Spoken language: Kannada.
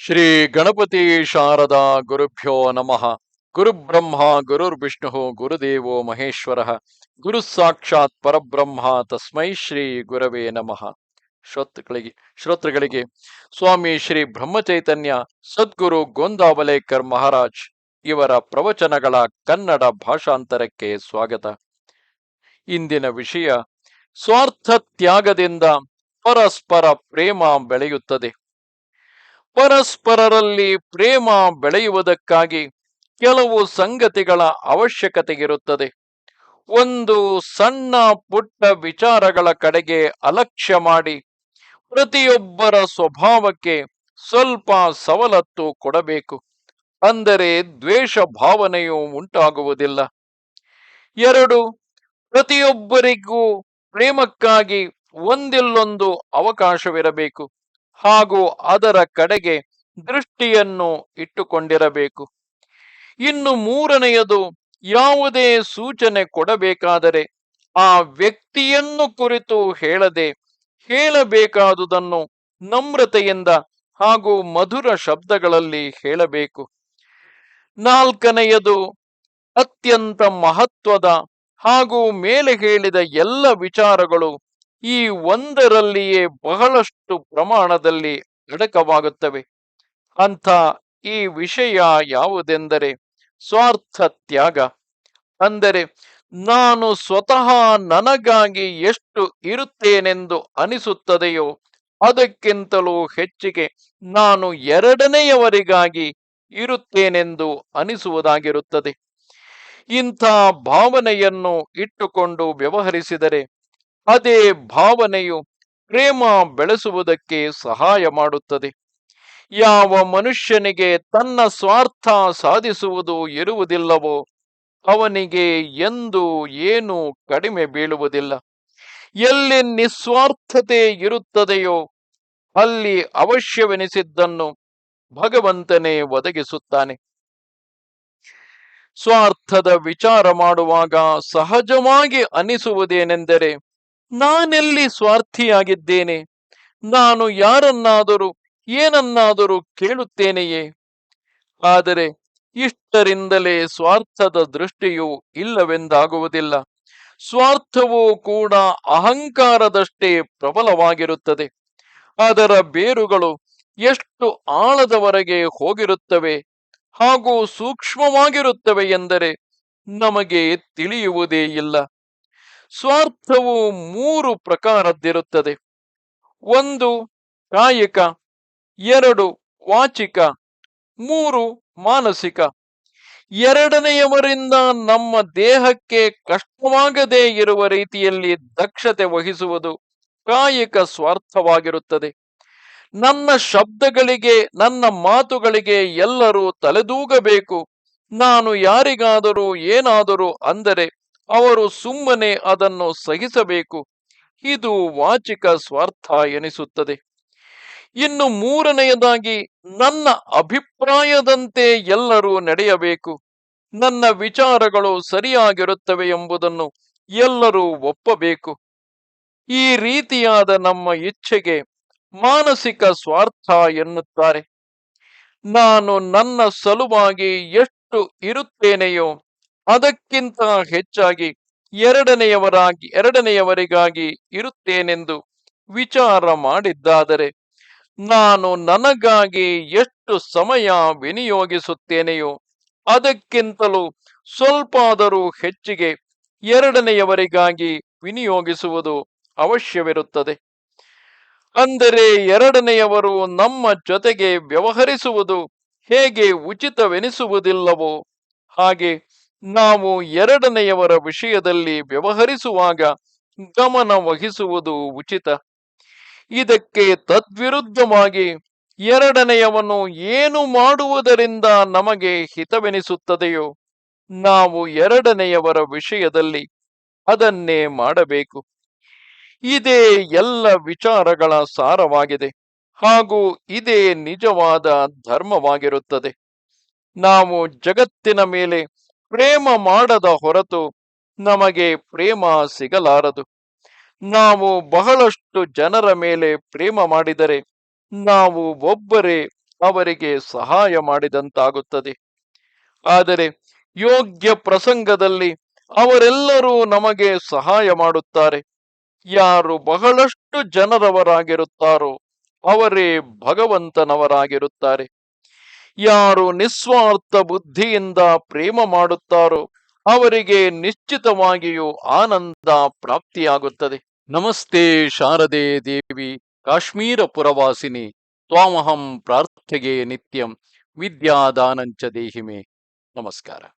ಶ್ರೀ ಗಣಪತಿ ಶಾರದಾ ಗುರುಭ್ಯೋ ನಮಃ. ಗುರುಬ್ರಹ್ಮ ಗುರುರ್ವಿಷ್ಣು ಗುರುದೇವೋ ಮಹೇಶ್ವರ. ಗುರು ಸಾಕ್ಷಾತ್ ಪರಬ್ರಹ್ಮ, ತಸ್ಮೈ ಶ್ರೀ ಗುರವೇ ನಮಃ. ಶ್ರೋತೃಗಳಿಗೆ ಶ್ರೋತೃಗಳಿಗೆ, ಸ್ವಾಮಿ ಶ್ರೀ ಬ್ರಹ್ಮಚೈತನ್ಯ, ಸದ್ಗುರು ಗೋಂದಾವಲೇಕರ್ ಮಹಾರಾಜ್ ಇವರ ಪ್ರವಚನಗಳ ಕನ್ನಡ ಭಾಷಾಂತರಕ್ಕೆ ಸ್ವಾಗತ. ಇಂದಿನ ವಿಷಯ ಸ್ವಾರ್ಥ ತ್ಯಾಗದಿಂದ ಪರಸ್ಪರ ಪ್ರೇಮ ಬೆಳೆಯುತ್ತದೆ. ಪರಸ್ಪರರಲ್ಲಿ ಪ್ರೇಮ ಬೆಳೆಯುವುದಕ್ಕಾಗಿ ಕೆಲವು ಸಂಗತಿಗಳ ಅವಶ್ಯಕತೆ ಇರುತ್ತದೆ ಒಂದು ಸಣ್ಣ ಪುಟ್ಟ ವಿಚಾರಗಳ ಕಡೆಗೆ ಅಲಕ್ಷ್ಯ ಮಾಡಿ ಪ್ರತಿಯೊಬ್ಬರ ಸ್ವಭಾವಕ್ಕೆ ಸ್ವಲ್ಪ ಸವಲತ್ತು ಕೊಡಬೇಕು. ಅಂದರೆ ದ್ವೇಷ ಭಾವನೆಯು ಉಂಟಾಗುವುದಿಲ್ಲ. ಎರಡು, ಪ್ರತಿಯೊಬ್ಬರಿಗೂ ಪ್ರೇಮಕ್ಕಾಗಿ ಒಂದಿಲ್ಲೊಂದು ಅವಕಾಶವಿರಬೇಕು. ಹಾಗೂ ಅದರ ಕಡೆಗೆ ದೃಷ್ಟಿಯನ್ನು ಇಟ್ಟುಕೊಂಡಿರಬೇಕು. ಇನ್ನು ಮೂರನೆಯದು ಯಾವುದೇ ಸೂಚನೆ ಕೊಡಬೇಕಾದರೆ ಆ ವ್ಯಕ್ತಿಯನ್ನು ಕುರಿತು ಹೇಳದೆ ಹೇಳಬೇಕಾದುದನ್ನು ನಮ್ರತೆಯಿಂದ ಹಾಗೂ ಮಧುರ ಶಬ್ದಗಳಲ್ಲಿ ಹೇಳಬೇಕು. ನಾಲ್ಕನೆಯದು ಅತ್ಯಂತ ಮಹತ್ವದ ಹಾಗೂ ಮೇಲೆ ಹೇಳಿದ ಎಲ್ಲ ವಿಚಾರಗಳು ಈ ಒಂದರಲ್ಲಿಯೇ ಬಹಳಷ್ಟು ಪ್ರಮಾಣದಲ್ಲಿ ಅಡಕವಾಗುತ್ತವೆ. ಅಂಥ ಈ ವಿಷಯ ಯಾವುದೆಂದರೆ ಸ್ವಾರ್ಥ ತ್ಯಾಗ. ಅಂದರೆ ನಾನು ಸ್ವತಃ ನನಗಾಗಿ ಎಷ್ಟು ಇರುತ್ತೇನೆಂದು ಅನಿಸುತ್ತದೆಯೋ ಅದಕ್ಕಿಂತಲೂ ಹೆಚ್ಚಿಗೆ ನಾನು ಎರಡನೆಯವರಿಗಾಗಿ ಇರುತ್ತೇನೆಂದು ಅನಿಸುವುದಾಗಿರುತ್ತದೆ. ಇಂಥ ಭಾವನೆಯನ್ನು ಇಟ್ಟುಕೊಂಡು ವ್ಯವಹರಿಸಿದರೆ ಅದೇ ಭಾವನೆಯು ಪ್ರೇಮ ಬೆಳೆಸುವುದಕ್ಕೆ ಸಹಾಯ ಮಾಡುತ್ತದೆ. ಯಾವ ಮನುಷ್ಯನಿಗೆ ತನ್ನ ಸ್ವಾರ್ಥ ಸಾಧಿಸುವುದು ಇರುವುದಿಲ್ಲವೋ ಅವನಿಗೆ ಎಂದು ಏನು ಕಡಿಮೆ ಬೀಳುವುದಿಲ್ಲ. ಎಲ್ಲಿ ನಿಸ್ವಾರ್ಥತೆ ಇರುತ್ತದೆಯೋ ಅಲ್ಲಿ ಅವಶ್ಯವೆನಿಸಿದ್ದನ್ನು ಭಗವಂತನೇ ಒದಗಿಸುತ್ತಾನೆ. ಸ್ವಾರ್ಥದ ವಿಚಾರ ಮಾಡುವಾಗ ಸಹಜವಾಗಿ ಅನಿಸುವುದೇನೆಂದರೆ ನಾನೆಲ್ಲಿ ಸ್ವಾರ್ಥಿಯಾಗಿದ್ದೇನೆ? ನಾನು ಯಾರನ್ನಾದರೂ ಏನನ್ನಾದರೂ ಕೇಳುತ್ತೇನೆಯೇ? ಆದರೆ ಇಷ್ಟರಿಂದಲೇ ಸ್ವಾರ್ಥದ ದೃಷ್ಟಿಯು ಇಲ್ಲವೆಂದಾಗುವುದಿಲ್ಲ. ಸ್ವಾರ್ಥವೂ ಕೂಡ ಅಹಂಕಾರದಷ್ಟೇ ಪ್ರಬಲವಾಗಿರುತ್ತದೆ. ಅದರ ಬೇರುಗಳು ಎಷ್ಟು ಆಳದವರೆಗೆ ಹೋಗಿರುತ್ತವೆ ಹಾಗೂ ಸೂಕ್ಷ್ಮವಾಗಿರುತ್ತವೆ ಎಂದರೆ ನಮಗೆ ತಿಳಿಯುವುದೇ ಇಲ್ಲ. ಸ್ವಾರ್ಥವು ಮೂರು ಪ್ರಕಾರದ್ದಿರುತ್ತದೆ. ಒಂದು ಕಾಯಕ, ಎರಡು ವಾಚಿಕ, ಮೂರು ಮಾನಸಿಕ. ಎರಡನೆಯವರಿಂದ ನಮ್ಮ ದೇಹಕ್ಕೆ ಕಷ್ಟವಾಗದೇ ಇರುವ ರೀತಿಯಲ್ಲಿ ದಕ್ಷತೆ ವಹಿಸುವುದು ಕಾಯಕ ಸ್ವಾರ್ಥವಾಗಿರುತ್ತದೆ. ನನ್ನ ಶಬ್ದಗಳಿಗೆ, ನನ್ನ ಮಾತುಗಳಿಗೆ ಎಲ್ಲರೂ ತಲೆದೂಗಬೇಕು. ನಾನು ಯಾರಿಗಾದರೂ ಏನಾದರೂ ಅಂದರೆ ಅವರು ಸುಮ್ಮನೆ ಅದನ್ನು ಸಹಿಸಬೇಕು. ಇದು ವಾಚಿಕ ಸ್ವಾರ್ಥ ಎನಿಸುತ್ತದೆ. ಇನ್ನು ಮೂರನೆಯದಾಗಿ, ನನ್ನ ಅಭಿಪ್ರಾಯದಂತೆ ಎಲ್ಲರೂ ನಡೆಯಬೇಕು. ನನ್ನ ವಿಚಾರಗಳು ಸರಿಯಾಗಿರುತ್ತವೆ ಎಂಬುದನ್ನು ಎಲ್ಲರೂ ಒಪ್ಪಬೇಕು. ಈ ರೀತಿಯಾದ ನಮ್ಮ ಇಚ್ಛೆಗೆ ಮಾನಸಿಕ ಸ್ವಾರ್ಥ ಎನ್ನುತ್ತಾರೆ. ನಾನು ನನ್ನ ಸಲುವಾಗಿ ಎಷ್ಟು ಇರುತ್ತೇನೆಯೋ ಅದಕ್ಕಿಂತ ಹೆಚ್ಚಾಗಿ ಎರಡನೆಯವರಾಗಿ, ಎರಡನೆಯವರಿಗಾಗಿ ಇರುತ್ತೇನೆಂದು ವಿಚಾರ ಮಾಡಿದ್ದಾದರೆ ನಾನು ನನಗಾಗಿ ಎಷ್ಟು ಸಮಯ ವಿನಿಯೋಗಿಸುತ್ತೇನೆಯೋ ಅದಕ್ಕಿಂತಲೂ ಸ್ವಲ್ಪಾದರೂ ಹೆಚ್ಚಿಗೆ ಎರಡನೆಯವರಿಗಾಗಿ ವಿನಿಯೋಗಿಸುವುದು ಅವಶ್ಯವಿರುತ್ತದೆ. ಅಂದರೆ ಎರಡನೆಯವರು ನಮ್ಮ ಜೊತೆಗೆ ವ್ಯವಹರಿಸುವುದು ಹೇಗೆ ಉಚಿತವೆನಿಸುವುದಿಲ್ಲವೋ ಹಾಗೆ ನಾವು ಎರಡನೆಯವರ ವಿಷಯದಲ್ಲಿ ವ್ಯವಹರಿಸುವಾಗ ಗಮನ ವಹಿಸುವುದು ಉಚಿತ. ಇದಕ್ಕೆ ತದ್ವಿರುದ್ಧವಾಗಿ ಎರಡನೆಯವನು ಏನು ಮಾಡುವುದರಿಂದ ನಮಗೆ ಹಿತವೆನಿಸುತ್ತದೆಯೋ ನಾವು ಎರಡನೆಯವರ ವಿಷಯದಲ್ಲಿ ಅದನ್ನೇ ಮಾಡಬೇಕು. ಇದೇ ಎಲ್ಲ ವಿಚಾರಗಳ ಸಾರವಾಗಿದೆ ಹಾಗೂ ಇದೇ ನಿಜವಾದ ಧರ್ಮವಾಗಿರುತ್ತದೆ. ನಾವು ಜಗತ್ತಿನ ಮೇಲೆ ಪ್ರೇಮ ಮಾಡದ ಹೊರತು ನಮಗೆ ಪ್ರೇಮ ಸಿಗಲಾರದು. ನಾವು ಬಹಳಷ್ಟು ಜನರ ಮೇಲೆ ಪ್ರೇಮ ಮಾಡಿದರೆ ನಾವು ಒಬ್ಬರೇ ಅವರಿಗೆ ಸಹಾಯ ಮಾಡಿದಂತಾಗುತ್ತದೆ. ಆದರೆ ಯೋಗ್ಯ ಪ್ರಸಂಗದಲ್ಲಿ ಅವರೆಲ್ಲರೂ ನಮಗೆ ಸಹಾಯ ಮಾಡುತ್ತಾರೆ. ಯಾರು ಬಹಳಷ್ಟು ಜನರವರಾಗಿರುತ್ತಾರೋ ಅವರೇ ಭಗವಂತನವರಾಗಿರುತ್ತಾರೆ. ಯಾರು ನಿಸ್ವಾರ್ಥ ಬುದ್ಧಿಯಿಂದ ಪ್ರೇಮ ಮಾಡುತ್ತಾರೋ ಅವರಿಗೆ ನಿಶ್ಚಿತವಾಗಿಯೂ ಆನಂದ ಪ್ರಾಪ್ತಿಯಾಗುತ್ತದೆ. ನಮಸ್ತೆ ಶಾರದೆ ದೇವಿ, ಕಾಶ್ಮೀರ ಪುರವಾಸಿನಿ, ತ್ವಾಮಹಂ ಪ್ರಾರ್ಥೆಗೆ ನಿತ್ಯಂ, ವಿದ್ಯಾದಾನಂಚ ದೇಹಿಮೆ. ನಮಸ್ಕಾರ.